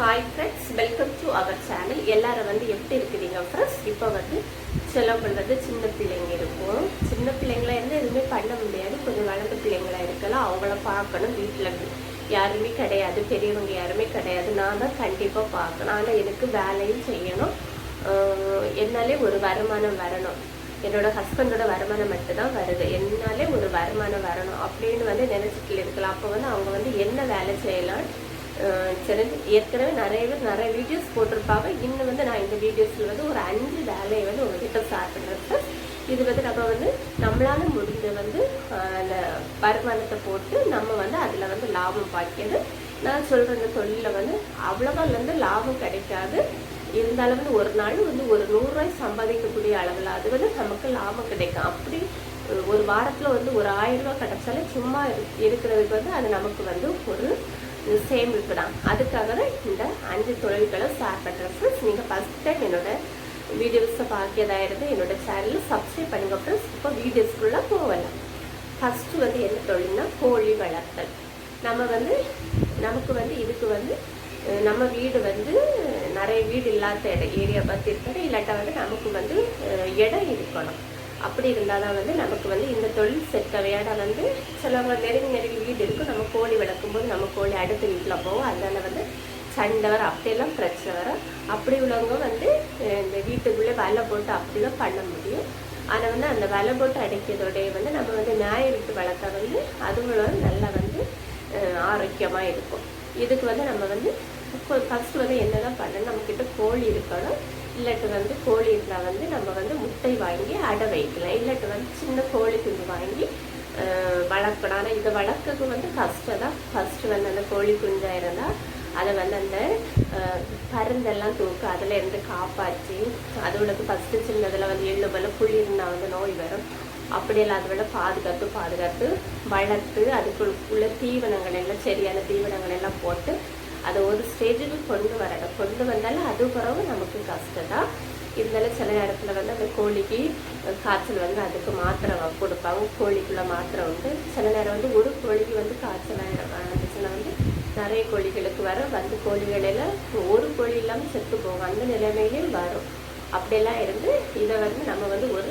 Hi friends welcome to our channel எல்லாரும் வந்து எப்படி இருக்கிறீங்க ஃப்ரெண்ட்ஸ் இப்போ வந்து செலவு பண்ணுறது சின்ன பிள்ளைங்க இருக்கும். சின்ன பிள்ளைங்களா இருந்து எதுவுமே பண்ண முடியாது. கொஞ்சம் வளர்ந்த பிள்ளைங்களா இருக்கலாம். அவங்கள பார்க்கணும் வீட்டில் யாருமே கிடையாது. பெரியவங்க யாருமே கிடையாது. நான் தான் கண்டிப்பாக பார்க்கணும். ஆனால் எனக்கு வேலையும் செய்யணும். என்னாலே ஒரு வருமானம் வரணும். என்னோட ஹஸ்பண்டோட வருமானம் மட்டும்தான் வருது. என்னாலே ஒரு வருமானம் வரணும் அப்படின்னு வந்து நினச்சிட்டு இருக்கலாம். அப்போ வந்து அவங்க வந்து என்ன வேலை செய்யலாம் அஹ் ஏற்கனவே நிறைய பேர் நிறைய வீடியோஸ் போட்டிருப்பாங்க. இன்னும் வந்து நான் இந்த வீடியோஸில் வந்து ஒரு அஞ்சு வேலையை வந்து உங்ககிட்ட ஸ்டார்ட் பண்ணுறேன் இது வந்து நம்ம வந்து நம்மளால முடிஞ்ச வந்து அந்த வருமானத்தை போட்டு நம்ம வந்து அதில் வந்து லாபம் பார்க்கிறது நான் சொல்கிற இந்த தொழிலில் வந்து அவ்வளோவா வந்து லாபம் கிடைக்காது. இருந்தாலும் வந்து ஒரு நாள் வந்து ஒரு நூறுரூவாய் சம்பாதிக்கக்கூடிய அளவில் அது வந்து நமக்கு லாபம் கிடைக்கும். அப்படி ஒரு வாரத்தில் வந்து ஒரு ஆயிரம் ரூபாய் கிடைச்சாலே சும்மா இருக்கிறதுக்கு வந்து அது நமக்கு வந்து ஒரு சேமிப்பு தான். அதுக்காக தான் இந்த அஞ்சு தொழில்களை ஸ்டார்ட் பண்ணுறேன் ஃப்ரெண்ட்ஸ் நீங்கள் ஃபஸ்ட் டைம் என்னோட வீடியோஸை பார்க்கிறதா இருந்து என்னோட சேனலை சப்ஸ்கிரைப் பண்ணுங்க ஃப்ரெண்ட்ஸ் இப்போ வீடியோஸ்க்குள்ளே போகலாம். ஃபஸ்ட்டு வந்து என்ன தொழில்னா கோழி வளர்த்தல். நம்ம வந்து நமக்கு வந்து இதுக்கு வந்து நம்ம வீடு வந்து நிறைய வீடு இல்லாத இடம் ஏரியா பார்த்து இருக்கணும் இல்லாட்டா வந்து நமக்கு வந்து இடம் இருக்கணும். அப்படி இருந்தால் தான் வந்து நமக்கு வந்து இந்த தொழில் செட் இடம் வந்து சிலவங்க நெருங்கி நெருங்கி வீடு இருக்கும் நம்ம கோழி வளர்க்கும் போது நம்ம கோழி அடுத்த வீட்டில் போவோம். அதனால் வந்து சண்டை வர அப்படியெல்லாம் பிரச்சனை வரும். அப்படி உள்ளவங்க வந்து இந்த வீட்டுக்குள்ளே வலை போட்டு அப்படிலாம் பண்ண முடியும். ஆனால் வந்து அந்த வலை போட்டு அடைக்கிறதோடைய வந்து நம்ம வந்து ஞாயிறு விட்டு வளர்த்தா வந்து அதுவும் நல்லா வந்து ஆரோக்கியமாக இருக்கும். இதுக்கு வந்து நம்ம வந்து ஃபஸ்ட்டு வந்து என்ன தான் பண்ணணும்? நம்மக்கிட்ட கோழி இருக்கணும். இல்லட்டு வந்து கோழி இருந்தால் வந்து நம்ம வந்து முட்டை வாங்கி அடை வைக்கலாம். இல்லட்டு வந்து சின்ன கோழி குஞ்சு வாங்கி வளர்க்கணும். ஆனால் இதை வளர்க்கறது வந்து கஷ்டம் தான். ஃபஸ்ட்டு வந்து அந்த கோழி குஞ்சாக இருந்தால் அதை வந்து அந்த பருந்தெல்லாம் தூக்கு அதில் இருந்து காப்பாற்றி அதோடக்கு ஃபஸ்ட்டு சின்னதில் வந்து எள்ளு போல புளி இருந்தால் வந்து நோய் வரும். அப்படியெல்லாம் அதை விட பாதுகாத்து பாதுகாத்து வளர்த்து அதுக்குள்ள தீவனங்கள் எல்லாம் சரியான தீவனங்கள் எல்லாம் போட்டு அதை ஒரு ஸ்டேஜுக்கு கொண்டு வரணும். கொண்டு வந்தாலும் அது பிறகு நமக்கு கஷ்டம் தான் இருந்தாலும் சில நேரத்தில் வந்து அந்த கோழிக்கு காய்ச்சல் வந்து அதுக்கு மாத்திரை கொடுப்பாங்க. கோழிக்குள்ள மாத்திரை உண்டு. சில நேரம் வந்து ஒரு கோழிக்கு வந்து காய்ச்சல் ஆனதுச்சுன்னா வந்து நிறைய கோழிகளுக்கு வர வந்து கோழிகளில் ஒரு கோழி இல்லாமல் செத்து போகும். அந்த நிலைமையிலையும் வரும். அப்படியெல்லாம் இருந்து இதை வந்து நம்ம வந்து ஒரு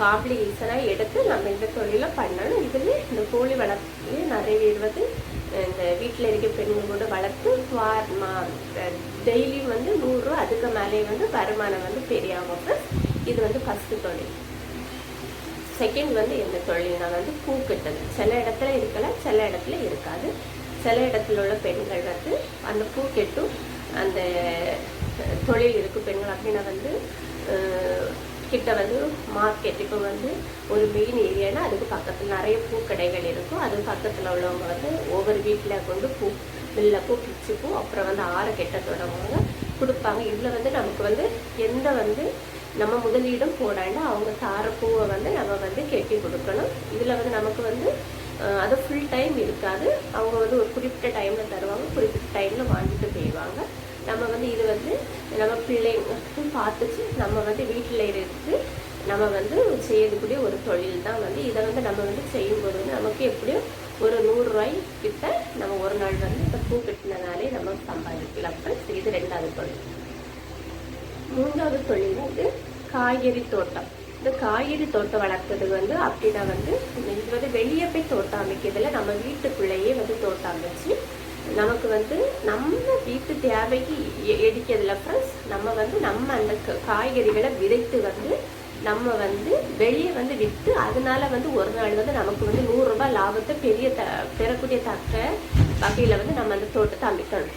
காம்ப்ளிகேஷனாக எடுத்து நம்ம இந்த தொழிலை பண்ணணும். இதுல இந்த கோழி வளர்ப்பு நிறைய பேர் வந்து இந்த வீட்டில் இருக்க பெண்கள் கூட வளர்த்து வார் மா டெய்லியும் வந்து நூறுரூவா அதுக்கு மேலே வந்து வருமானம் வந்து பெரியாகும் இது வந்து ஃபஸ்ட்டு தொழில். செகண்ட் வந்து எந்த தொழில்னா வந்து பூ கட்டுறது. சில இடத்துல இருக்கலாம் சில இடத்துல இருக்காது. சில இடத்துல உள்ள பெண்கள் வந்து அந்த பூ கெட்டும் அந்த தொழில் இருக்கும் பெண்கள் அப்படின்னா வந்து கிட்ட வந்து மார்க்கெட் இப்போ வந்து ஒரு மெயின் ஏரியானா அதுக்கு பக்கத்தில் நிறைய பூக்கடைகள் இருக்கும். அது பக்கத்தில் உள்ளவங்க வந்து ஒவ்வொரு வீட்டில் கொண்டு பூ வெள்ளைப்பூ பிச்சுப்பூ அப்புறம் வந்து ஆற கெட்ட தொடங்குவாங்க கொடுப்பாங்க. இதில் வந்து நமக்கு வந்து எந்த வந்து நம்ம முதலீடும் போடாண்டா அவங்க தார பூவை வந்து நம்ம வந்து கெட்டி கொடுக்கணும். இதில் வந்து நமக்கு வந்து அது ஃபுல் டைம் இருக்காது. அவங்க வந்து ஒரு குறிப்பிட்ட டைமில் தருவாங்க குறிப்பிட்ட டைமில் வாங்கிட்டு போயிடுவாங்க. நம்ம வந்து இது வந்து நம்ம பிள்ளைங்க பார்த்துச்சு நம்ம வந்து வீட்டில் இருந்து நம்ம வந்து செய்யக்கூடிய ஒரு தொழில் தான் வந்து இதை வந்து நம்ம வந்து செய்யும்போது வந்து நமக்கு எப்படியும் ஒரு நூறுரூவாய் கிட்ட நம்ம ஒரு நாள் வந்து இந்த பூ கட்டினதாலே நம்ம சம்பாதிக்கலாம். இது ரெண்டாவது தொழில். மூன்றாவது தொழில் வந்து காய்கறி தோட்டம். இந்த காய்கறி தோட்டம் வளர்க்குறது வந்து அப்படின்னா வந்து இது வந்து வெளியே போய் தோட்டம் அமைக்கிறதுல நம்ம வீட்டுக்குள்ளேயே வந்து தோட்டம் அமைச்சு நமக்கு வந்து நம்ம வீட்டு தேவைக்கு எ- எடுக்கிறதுல ப்ளஸ் நம்ம வந்து நம்ம அந்த க- காய்கறிகளை விதைத்து வந்து நம்ம வந்து வெளியே வந்து விற்று அதனால வந்து ஒரு நாள் வந்து நமக்கு வந்து நூறுரூபா லாபத்தை பெரிய த பெறக்கூடிய தக்க வகையில் வந்து நம்ம அந்த தோட்டத்தை அமைக்கணும்.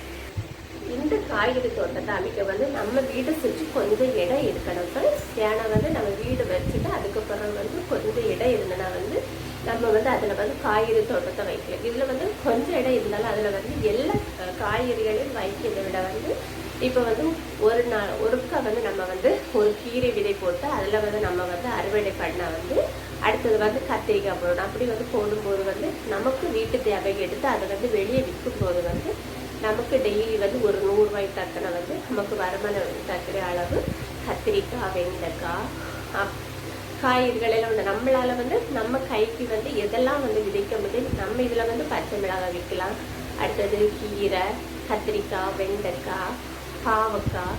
இந்த காய்கறி தோட்டத்தை அமைக்க வந்து நம்ம வீட்டை சுற்றி கொஞ்சம் இடம் இருக்கணும் ஃப்ரெண்ட்ஸ் ஏன்னா வந்து நம்ம வீடு வச்சுட்டு அதுக்கப்புறம் வந்து கொஞ்சம் இடம் இருந்தனா வந்து நம்ம வந்து அதில் வந்து காய்கறி தோட்டத்தை வைக்கலாம். இதில் வந்து கொஞ்சம் இடம் இருந்தாலும் அதில் வந்து எல்லா காய்கறிகளையும் வைக்கிறதை விட வந்து இப்போ வந்து ஒரு நாள் ஒருக்கா வந்து நம்ம வந்து ஒரு கீரை விதை போட்டு அதில் வந்து நம்ம வந்து அறுவடை பண்ணால் வந்து அடுத்தது வந்து கத்திரிக்காய் போடணும். அப்படி வந்து போடும்போது வந்து நமக்கு வீட்டு தேவை எடுத்து அதை வந்து வெளியே விற்கும்போது வந்து நமக்கு டெய்லி வந்து ஒரு நூறுரூவாய் தக்கனை வந்து நமக்கு வருமானம் தக்கிற அளவு கத்திரிக்காய் வெண்டைக்காய் அப்- காய்கறிகள் எல்லாம் வந்து நம்மளால வந்து நம்ம கைக்கு வந்து எதெல்லாம் வந்து விதைக்க முடியும் நம்ம இதுல வந்து பச்சை மிளகாய் விற்கலாம் அடுத்தது கீரை கத்திரிக்காய் வெண்டைக்காய் பாவக்காய்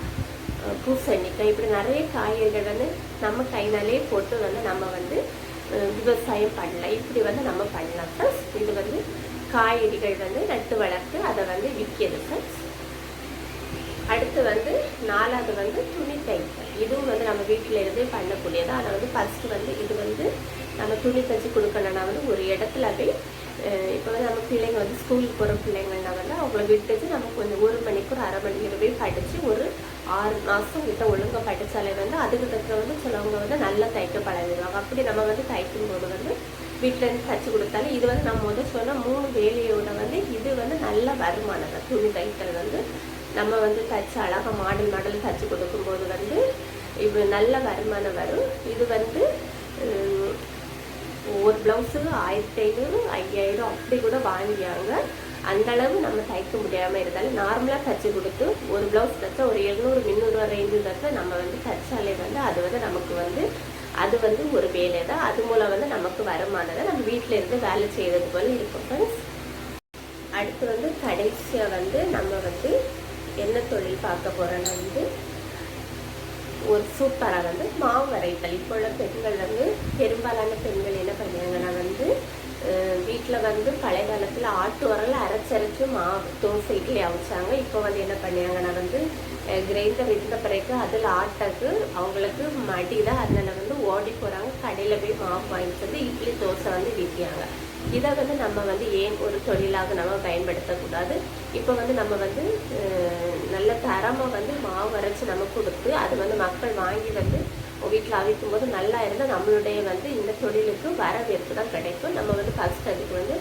பூசணிக்காய் இப்படி நிறைய காய்கறிகள் வந்து நம்ம கைனாலே போட்டு வந்து நம்ம வந்து விவசாயம் பண்ணலாம். இப்படி வந்து நம்ம பண்ணலாம். ஃப்ரெண்ட்ஸ் இது வந்து காய்கறிகள் வந்து நட்டு வளர்த்து அதை வந்து விற்கிறது. ஃப்ரெண்ட்ஸ் அடுத்து வந்து நாலாவது வந்து துணி தைத்தல் இதுவும் வந்து நம்ம வீட்டில் இருந்தே பண்ணக்கூடியது. ஆனால் வந்து ஃபஸ்ட்டு வந்து இது வந்து நம்ம துணி தைச்சு கொடுக்கணும்னா வந்து ஒரு இடத்துல போய் இப்போ வந்து நம்ம பிள்ளைங்க வந்து ஸ்கூலுக்கு போகிற பிள்ளைங்கள்னா வந்து அவங்கள விட்டுட்டு நம்ம கொஞ்சம் ஒரு மணிக்கு ஒரு அரை மணிக்கு போய் படித்து ஒரு ஆறு மாதம் கிட்ட ஒழுங்காக படித்தாலே வந்து அதுக்கு தக்க வந்து சிலவங்க வந்து நல்லா தைக்க பழகிடுவாங்க அப்படி நம்ம வந்து தைக்கும் போது வந்து வீட்டில் இருந்து கொடுத்தாலும் இது வந்து நம்ம முதல் சொன்ன மூணு வேலையோட வந்து இது வந்து நல்ல வருமானம். தான் துணி தைக்கிறது வந்து நம்ம வந்து தச்சு அழகாக மாடல் மாடல் தச்சு கொடுக்கும்போது வந்து இது நல்ல வருமானம் வரும். இது வந்து ஒவ்வொரு ஒரு ப்ளவுஸுக்கு ஆயிரத்தி ஐநூறு ஐயாயிரம் அப்படி கூட வாங்கியாங்க. அந்த அளவு நம்ம தைக்க முடியாமல் இருந்தாலும் நார்மலாக தச்சு கொடுத்து ஒரு ப்ளவுஸ் தைச்சா ஒரு எழுநூறு முந்நூறுவா ரேஞ்சு தைச்சா நம்ம வந்து தைச்சாலே வந்து அது வந்து நமக்கு வந்து அது வந்து ஒரு வேலை தான். அது மூலம் வந்து நமக்கு வருமானதை நம்ம வீட்டில் இருந்து வேலை செய்கிறது போல இருக்கும் ஃப்ரெண்ட்ஸ் அடுத்து வந்து கடைசியாக வந்து நம்ம வந்து என்ன தொழில் பார்க்க போகிறோன்னா வந்து ஒரு சூப்பராக வந்து மாவு வரைத்தல் இப்போ உள்ள பெண்கள் வந்து பெரும்பாலான பெண்கள் என்ன பண்ணுவாங்கன்னா வந்து வீட்டில் வந்து பழைய காலத்தில் ஆட்டு உரல் அரைச்சரைச்சு மாவு தோசை இட்லி அவிச்சாங்க. இப்போ வந்து என்ன பண்ணியாங்கன்னா வந்து கிரைண்டர் இருந்த பிறகு அதில் ஆட்டக்கு அவங்களுக்கு மடி தான் அதனால் வந்து ஓடி போகிறாங்க கடையில் போய் மாவு வாங்கிட்டு வந்து இட்லி தோசை வந்து விற்கிறாங்க. இதை வந்து நம்ம வந்து ஏன் ஒரு தொழிலாக நம்ம பயன்படுத்தக்கூடாது? இப்போ வந்து நம்ம வந்து நல்ல தரமாக வந்து மாவு அரைச்சி நம்ம கொடுத்து அது வந்து மக்கள் வாங்கி வந்து வீட்டில் அவிக்கும் போது நல்லா இருந்தால் நம்மளுடைய வந்து இந்த தொழிலுக்கு வரவேற்பு தான் கிடைக்கும். நம்ம வந்து ஃபஸ்ட் அதுக்கு வந்து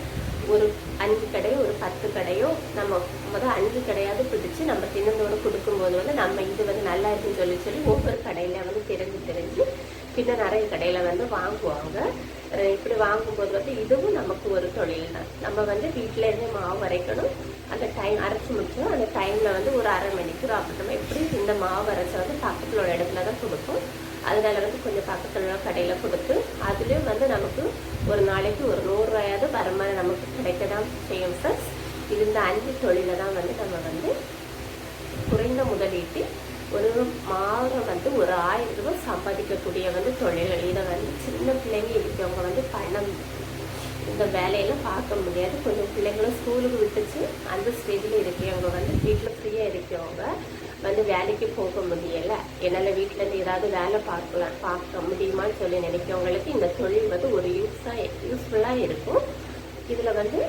ஒரு அஞ்சு கடையோ ஒரு பத்து கடையோ நம்ம முதல் அஞ்சு கடையாவது பிடிச்சு நம்ம தினந்தோறும் கொடுக்கும்போது வந்து நம்ம இது வந்து நல்லா இருக்குன்னு சொல்லி சொல்லி ஒவ்வொரு கடையில வந்து தெரிஞ்சு தெரிஞ்சு பின்ன நிறைய கடையில வந்து வாங்குவாங்க. இப்படி வாங்கும்போது வந்து இதுவும் நமக்கு ஒரு தொழில் தான். நம்ம வந்து வீட்டில இருந்து மாவு அரைக்கணும். அந்த டைம் அரைச்சி முடிச்சோம். அந்த டைம்ல வந்து ஒரு அரை மணிக்கு அப்புறமா எப்படி இந்த மாவு அரைச்ச வந்து பக்கத்துல உள்ள இடத்துல தான் கொடுப்போம். அதனால வந்து கொஞ்சம் பக்கத்துல உள்ள கடையில கொடுத்து அதுலயும் வந்து நமக்கு ஒரு நாளைக்கு ஒரு நூறுரூவாயாவது வருமானம் நமக்கு கிடைக்க தான் செய்யும் சார் இது இந்த அஞ்சு தொழிலை தான் வந்து நம்ம வந்து குறைந்த முதலீட்டு ஒரு மாதம் வந்து ஒரு ஆயிரம் ரூபாய் சம்பாதிக்கக்கூடிய வந்து தொழில்கள். இதை வந்து சின்ன பிள்ளைங்க இருக்கவங்க வந்து பணம் இந்த வேலையெல்லாம் பார்க்க முடியாது. கொஞ்சம் பிள்ளைங்களும் ஸ்கூலுக்கு விட்டுச்சு. அந்த ஸ்டேஜில் இருக்கிறவங்க வந்து வீட்டில் ஃப்ரீயாக இருக்கிறவங்க வந்து வேலைக்கு போக முடியலை. என்னால் வீட்டிலேருந்து ஏதாவது வேலை பார்க்கலாம் பார்க்க முடியுமான்னு சொல்லி நினைக்கிறவங்களுக்கு இந்த தொழில் வந்து ஒரு யூஸாக யூஸ்ஃபுல்லாக இருக்கும். இதில் வந்து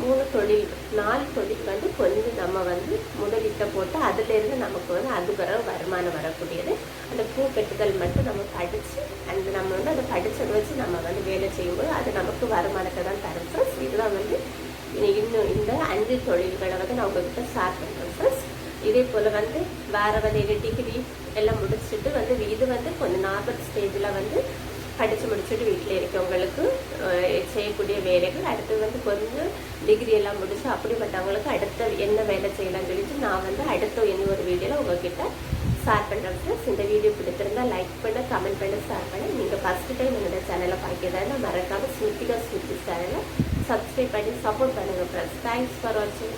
மூணு தொழில் நாலு தொழில் வந்து கொஞ்சம் நம்ம வந்து முதலீட்டை போட்டு அதுலேருந்து நமக்கு வந்து அது வர வருமானம் வரக்கூடியது. அந்த பூ கட்டுதல் மட்டும் நம்ம படித்து அந்த நம்ம வந்து அதை படித்ததை வச்சு நம்ம வந்து வேலை செய்யும்போது அது நமக்கு வருமானத்தை தான் தரும். ஃப்ரெண்ட்ஸ் இதெல்லாம் வந்து இன்னும் இந்த அஞ்சு தொழில்களை வந்து நான் உங்ககிட்ட ஷேர் பண்ணுறேன் ஃப்ரெண்ட்ஸ் இதே போல் வந்து வேற வந்து டிகிரி எல்லாம் முடிச்சுட்டு வந்து இது வந்து கொஞ்சம் நார்மல் ஸ்டேஜில் வந்து படித்து முடிச்சுட்டு வீட்டில் இருக்கவங்களுக்கு செய்யக்கூடிய வேலைகள். அடுத்து வந்து கொஞ்சம் டிகிரி எல்லாம் முடிச்சு அப்படிப்பட்டவங்களுக்கு அடுத்த என்ன வேலை செய்யலாம்னு சொல்லிட்டு நான் வந்து அடுத்த இனி ஒரு வீடியோவில் உங்ககிட்ட ஷேர் பண்ணுறேன் ஃப்ரெண்ட்ஸ் இந்த வீடியோ பிடித்திருந்தா லைக் பண்ண கமெண்ட் பண்ண ஷேர் பண்ண. நீங்கள் ஃபஸ்ட்டு டைம் என்னோட சேனலை பார்க்கிறதா மறக்காமல் ஸ்மித்திகா ஸ்மித்தி சேனலை சப்ஸ்கிரைப் பண்ணி சப்போர்ட் பண்ணுங்கள் ஃப்ரெண்ட்ஸ் தேங்க்ஸ் ஃபார் வாட்சிங்